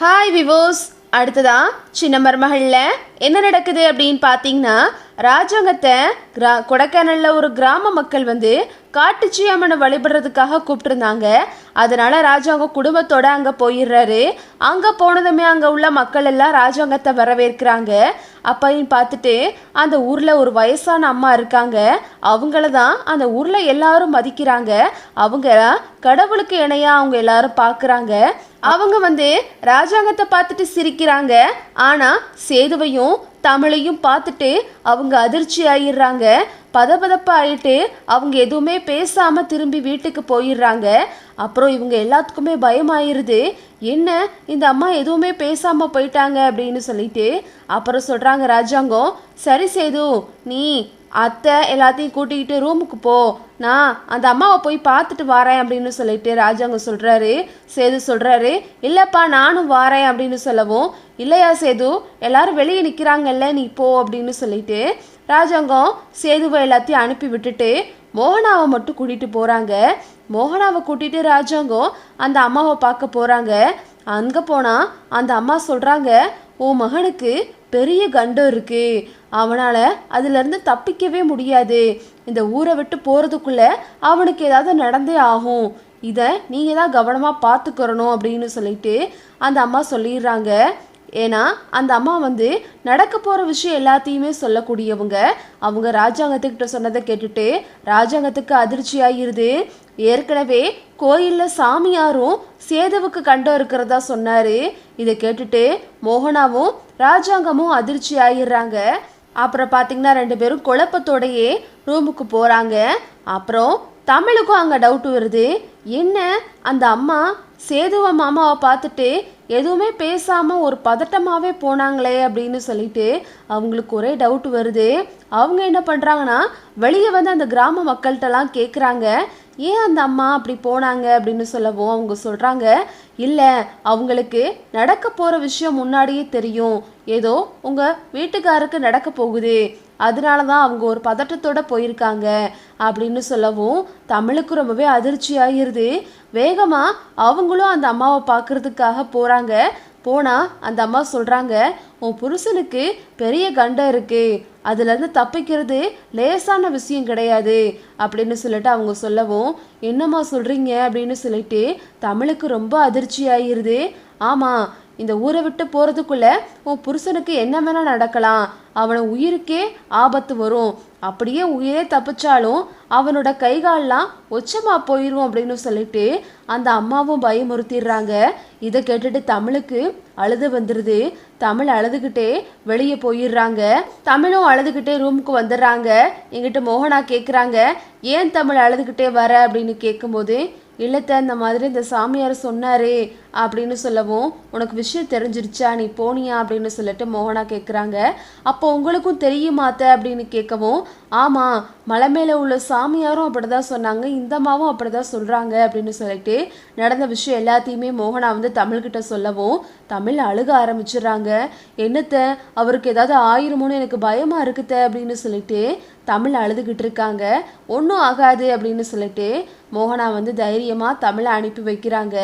Hi விவோஸ் அடுத்ததா சின்ன மருமகளில் என்ன நடக்குது அப்படின்னு பார்த்தீங்கன்னா ராஜாங்கத்தை கிரா கொடைக்கானலில் ஒரு கிராம மக்கள் வந்து காட்டுச்சி அம்மனை வழிபடுறதுக்காக கூப்பிட்டுருந்தாங்க. அதனால் ராஜாங்க குடும்பத்தோடு அங்கே போயிடுறாரு. அங்கே போனதுமே அங்கே உள்ள மக்கள் எல்லாம் ராஜாங்கத்தை வரவேற்கிறாங்க. அப்பையும் பார்த்துட்டு அந்த ஊரில் ஒரு வயசான அம்மா இருக்காங்க. அவங்கள தான் அந்த ஊரில் எல்லாரும் மதிக்கிறாங்க. அவங்க கடவுளுக்கு இணையாக அவங்க எல்லாரும் பார்க்குறாங்க. அவங்க வந்து ராஜாங்கத்தை பார்த்துட்டு சிரிக்கிறாங்க. ஆனா சேதுவையும் தமிழையும் பார்த்துட்டு அவங்க அதிர்ச்சி ஆயிடுறாங்க. பதபதப்பா ஆயிட்டு அவங்க எதுவுமே பேசாம திரும்பி வீட்டுக்கு போயிடுறாங்க. அப்புறம் இவங்க எல்லாத்துக்குமே பயமாயிருது என்ன இந்த அம்மா எதுவுமே பேசாம போயிட்டாங்க அப்படின்னு சொல்லிட்டு அப்புறம் சொல்றாங்க ராஜாங்கம் சரி சேது நீ அத்தை எல்லாத்தையும் கூட்டிக்கிட்டு ரூமுக்கு போ. நான் அந்த அம்மாவை போய் பார்த்துட்டு வரேன் அப்படின்னு சொல்லிட்டு ராஜாங்க சொல்கிறாரு சேது சொல்கிறாரு இல்லைப்பா நானும் வரேன் அப்படின்னு சொல்லவும் இல்லையா சேது எல்லாரும் வெளியே நிற்கிறாங்கல்ல நீ போ அப்படின்னு சொல்லிட்டு ராஜாங்கம் சேதுவை எல்லாத்தையும் அனுப்பி விட்டுட்டு மோகனாவை மட்டும் கூட்டிகிட்டு போகிறாங்க மோகனாவை கூட்டிகிட்டு ராஜாங்கம் அந்த அம்மாவை பார்க்க போகிறாங்க அங்கே போனால் அந்த அம்மா சொல்கிறாங்க உன் மகனுக்கு பெரிய கண்டம் இருக்கு. அவனால் அதுலேருந்து தப்பிக்கவே முடியாது. இந்த ஊரை விட்டு போகிறதுக்குள்ள அவனுக்கு ஏதாவது நடந்தே ஆகும். இதை நீங்கள் தான் கவனமாக பார்த்துக்கிறணும் அப்படின்னு சொல்லிட்டு அந்த அம்மா சொல்லிடுறாங்க. ஏன்னா அந்த அம்மா வந்து நடக்க போகிற விஷயம் எல்லாத்தையுமே சொல்லக்கூடியவங்க. அவங்க ராஜாங்கத்துக்கிட்ட சொன்னதை கேட்டுட்டு ராஜாங்கத்துக்கு அதிர்ச்சி ஆகிருது ஏற்கனவே கோயிலில் சாமியாரும் சேதுவுக்கு கண்டம் இருக்கிறதா சொன்னார். இதை கேட்டுட்டு மோகனாவும் ராஜாங்கமும் அதிர்ச்சி ஆகிடுறாங்க அப்புறம் பார்த்தீங்கன்னா ரெண்டு பேரும் குழப்பத்தோடையே ரூமுக்கு போகிறாங்க அப்புறம் தமிழுக்கும் அங்கே டவுட் வருது. என்ன? அந்த அம்மா சேதுவ மாமாவை பார்த்துட்டு எதுவுமே பேசாமல் ஒரு பதட்டமாகவே போனாங்களே அப்படின்னு சொல்லிட்டு அவங்களுக்கு ஒரே டவுட் வருது. அவங்க என்ன பண்ணுறாங்கன்னா வெளியே வந்து அந்த கிராம மக்கள்கிட்டலாம் கேட்குறாங்க ஏன் அந்த அம்மா அப்படி போனாங்க அப்படின்னு சொல்லவும் அவங்க சொல்கிறாங்க இல்லை அவங்களுக்கு நடக்க போகிற விஷயம் முன்னாடியே தெரியும். ஏதோ உங்கள் வீட்டுக்காருக்கு நடக்க போகுது. அதனால தான் அவங்க ஒரு பதட்டத்தோட போயிருக்காங்க அப்படின்னு சொல்லவும் தமிழுக்கு ரொம்பவே அதிர்ச்சி ஆகிருது வேகமாக அவங்களும் அந்த அம்மாவை பார்க்கறதுக்காக போகிறாங்க போனால் அந்த அம்மா சொல்கிறாங்க உன் புருஷனுக்கு பெரிய கண்டம் இருக்குது அதுலேருந்து தப்பிக்கிறது லேசான விஷயம் கிடையாது. அப்படின்னு சொல்லிட்டு அவங்க சொல்லவும் என்னம்மா சொல்கிறீங்க அப்படின்னு சொல்லிட்டு தமிழுக்கு ரொம்ப அதிர்ச்சி ஆகிருது ஆமாம் இந்த ஊரை விட்டு போகிறதுக்குள்ள உன் புருஷனுக்கு என்ன வேணால் நடக்கலாம். அவனை உயிருக்கே ஆபத்து வரும். அப்படியே உயிரே தப்பிச்சாலும் அவனோட கைகாலெலாம் ஒச்சமாக போயிடும் அப்படின்னு சொல்லிட்டு அந்த அம்மாவும் பயமுறுத்திடுறாங்க. இதை கேட்டுட்டு தமிழுக்கு அழுது வந்துடுது தமிழ் அழுதுகிட்டே வெளியே போயிடுறாங்க. தமிழும் அழுதுகிட்டே ரூமுக்கு வந்துடுறாங்க. எங்கிட்ட மோகனா கேட்குறாங்க ஏன் தமிழ் அழுதுகிட்டே வர? அப்படின்னு கேட்கும்போது இல்லத்த இந்த மாதிரி இந்த சாமியார் சொன்னாரே. அப்படின்னு சொல்லவும் உனக்கு விஷயம் தெரிஞ்சிருச்சா? நீ போனியா? அப்படின்னு சொல்லிட்டு மோகனா கேட்குறாங்க அப்போ உங்களுக்கும் தெரியுமாத்த அப்படின்னு கேட்கவும் ஆமாம் மலை மேலே உள்ள சாமியாரும் அப்படி தான் சொன்னாங்க இந்த அம்மாவும் அப்படி தான் சொல்கிறாங்க அப்படின்னு சொல்லிட்டு நடந்த விஷயம் எல்லாத்தையுமே மோகனா வந்து தமிழ்கிட்ட சொல்லவும் தமிழ் அழுக ஆரம்பிச்சிடுறாங்க. என்னத்த அவருக்கு ஏதாவது ஆயிருமோன்னு எனக்கு பயமாக இருக்குத்த? அப்படின்னு சொல்லிட்டு தமிழ் அழுதுகிட்டு இருக்காங்க. ஒன்றும் ஆகாது அப்படின்னு சொல்லிட்டு மோகனா வந்து தைரியமாக தமிழை அனுப்பி வைக்கிறாங்க.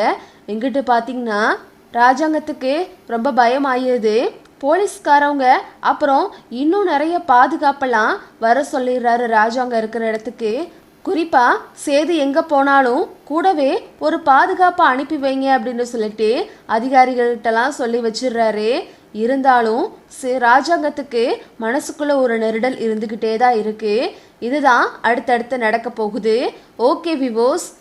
எங்கிட்ட பார்த்தீங்கன்னா ராஜாங்கத்துக்கு ரொம்ப பயம் ஆயிடுது போலீஸ்காரவங்க அப்புறம் இன்னும் நிறைய பாதுகாப்பெல்லாம் வர சொல்லிடுறாரு ராஜாங்க இருக்கிற இடத்துக்கு. குறிப்பா சேது எங்க போனாலும் கூடவே ஒரு பாதுகாப்பை அனுப்பி வைங்க அப்படின்னு சொல்லிட்டு அதிகாரிகள்கிட்டலாம் சொல்லி வச்சிடுறாரு. இருந்தாலும் சே- ராஜாங்கத்துக்கு மனசுக்குள்ள ஒரு நெருடல் இருந்துக்கிட்டே தான் இருக்கு. இதுதான் அடுத்தடுத்து நடக்க போகுது. ஓகே விவோஸ்